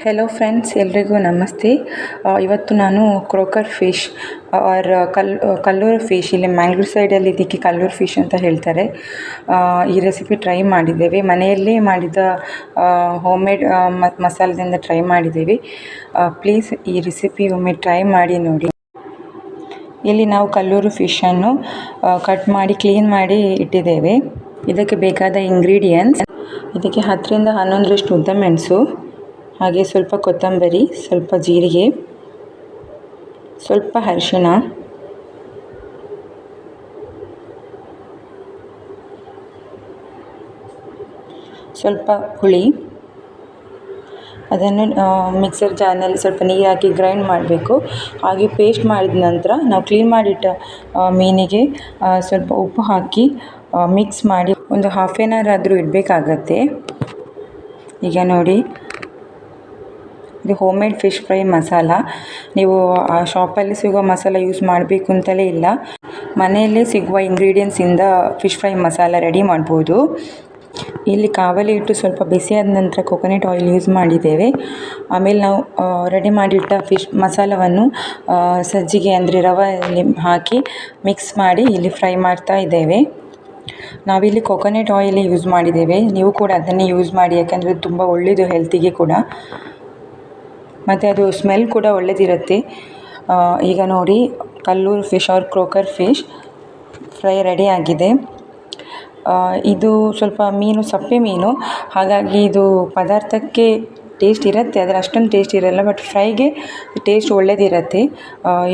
Hello friends ಎಲ್ರಿಗೂ ನಮಸ್ತೆ. ಇವತ್ತು ನಾನು ಕ್ರೋಕರ್ ಫಿಶ್ ಆರ್ ಕಲ್ ಕಲ್ಲೂರು ಫಿಶ್, ಇಲ್ಲಿ ಮ್ಯಾಂಗ್ಳೂರ್ ಸೈಡಲ್ಲಿ ಇದಕ್ಕೆ ಕಲ್ಲೂರು ಫಿಶ್ ಅಂತ ಹೇಳ್ತಾರೆ. ಈ ರೆಸಿಪಿ ಟ್ರೈ ಮಾಡಿದ್ದೇವೆ. ಮನೆಯಲ್ಲೇ ಮಾಡಿದ ಹೋಮ್ ಮೇಡ್ ಮಸಾಲದಿಂದ ಟ್ರೈ ಮಾಡಿದ್ದೇವೆ. ಪ್ಲೀಸ್ ಈ ರೆಸಿಪಿ ಒಮ್ಮೆ ಟ್ರೈ ಮಾಡಿ ನೋಡಿ. ಇಲ್ಲಿ ನಾವು ಕಲ್ಲೂರು ಫಿಶನ್ನು ಕಟ್ ಮಾಡಿ ಕ್ಲೀನ್ ಮಾಡಿ ಇಟ್ಟಿದ್ದೇವೆ. ಇದಕ್ಕೆ ಬೇಕಾದ ಇಂಗ್ರೀಡಿಯೆಂಟ್ಸ್ ಇದಕ್ಕೆ ಹತ್ತರಿಂದ ಹನ್ನೊಂದರಷ್ಟು ಉದ್ದಮೆಣಸು ಹಾಗೆ ಸ್ವಲ್ಪ ಕೊತ್ತಂಬರಿ, ಸ್ವಲ್ಪ ಜೀರಿಗೆ, ಸ್ವಲ್ಪ ಅರಿಶಿಣ, ಸ್ವಲ್ಪ ಹುಳಿ. ಅದನ್ನು ಮಿಕ್ಸರ್ ಜಾರ್ನಲ್ಲಿ ಸ್ವಲ್ಪ ನೀರು ಹಾಕಿ ಗ್ರೈಂಡ್ ಮಾಡಬೇಕು. ಹಾಗೆ ಪೇಸ್ಟ್ ಮಾಡಿದ ನಂತರ ನಾವು ಕ್ಲೀನ್ ಮಾಡಿಟ್ಟ ಮೀನಿಗೆ ಸ್ವಲ್ಪ ಉಪ್ಪು ಹಾಕಿ ಮಿಕ್ಸ್ ಮಾಡಿ ಒಂದು ಹಾಫ್ ಆನ್ ಅವರ್ ಆದರೂ ಇಡಬೇಕಾಗತ್ತೆ. ಈಗ ನೋಡಿ. ಇದು home made fish fry masala. ನೀವು, ಆ ಶಾಪಲ್ಲಿ ಸಿಗುವ ಮಸಾಲ ಯೂಸ್ ಮಾಡಬೇಕು ಅಂತಲೇ ಇಲ್ಲ. ಮನೆಯಲ್ಲೇ ಸಿಗುವ ಇಂಗ್ರೀಡಿಯೆಂಟ್ಸಿಂದ ಫಿಶ್ ಫ್ರೈ ಮಸಾಲ ರೆಡಿ ಮಾಡ್ಬೋದು. ಇಲ್ಲಿ ಕಾವಲಿ ಇಟ್ಟು ಸ್ವಲ್ಪ ಬಿಸಿಯಾದ ನಂತರ ಕೊಕೊನೆಟ್ ಆಯಿಲ್ ಯೂಸ್ ಮಾಡಿದ್ದೇವೆ. ಆಮೇಲೆ ನಾವು ರೆಡಿ ಮಾಡಿಟ್ಟ ಫಿಶ್ ಮಸಾಲವನ್ನು ಸಜ್ಜಿಗೆ ಅಂದರೆ ರವೆಯಲ್ಲಿ ಹಾಕಿ ಮಿಕ್ಸ್ ಮಾಡಿ ಇಲ್ಲಿ ಫ್ರೈ ಮಾಡ್ತಾ ಇದ್ದೇವೆ. ನಾವಿಲ್ಲಿ ಕೊಕೊನೆಟ್ ಆಯಿಲ್ ಯೂಸ್ ಮಾಡಿದ್ದೇವೆ. ನೀವು ಕೂಡ ಅದನ್ನೇ ಯೂಸ್ ಮಾಡಿ, ಯಾಕೆಂದರೆ ತುಂಬ ಒಳ್ಳೆಯದು ಹೆಲ್ತಿಗೆ ಕೂಡ. ಮತ್ತು ಅದು ಸ್ಮೆಲ್ ಕೂಡ ಒಳ್ಳೆಯದಿರುತ್ತೆ ಈಗ ನೋಡಿ, Kallur fish or croaker fish fry ready ಆಗಿದೆ. ಇದು ಸ್ವಲ್ಪ ಮೀನು, ಸಪ್ಪೆ ಮೀನು. ಹಾಗಾಗಿ ಇದು ಪದಾರ್ಥಕ್ಕೆ ಟೇಸ್ಟ್ ಇರುತ್ತೆ ಆದರೆ ಅಷ್ಟೊಂದು ಟೇಸ್ಟ್ ಇರಲ್ಲ ಬಟ್ ಫ್ರೈಗೆ ಟೇಸ್ಟ್ ಒಳ್ಳೆಯದಿರತ್ತೆ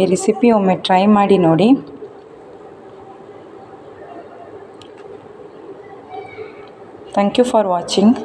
ಈ ರೆಸಿಪಿ ಒಮ್ಮೆ ಟ್ರೈ ಮಾಡಿ ನೋಡಿ. Thank you for watching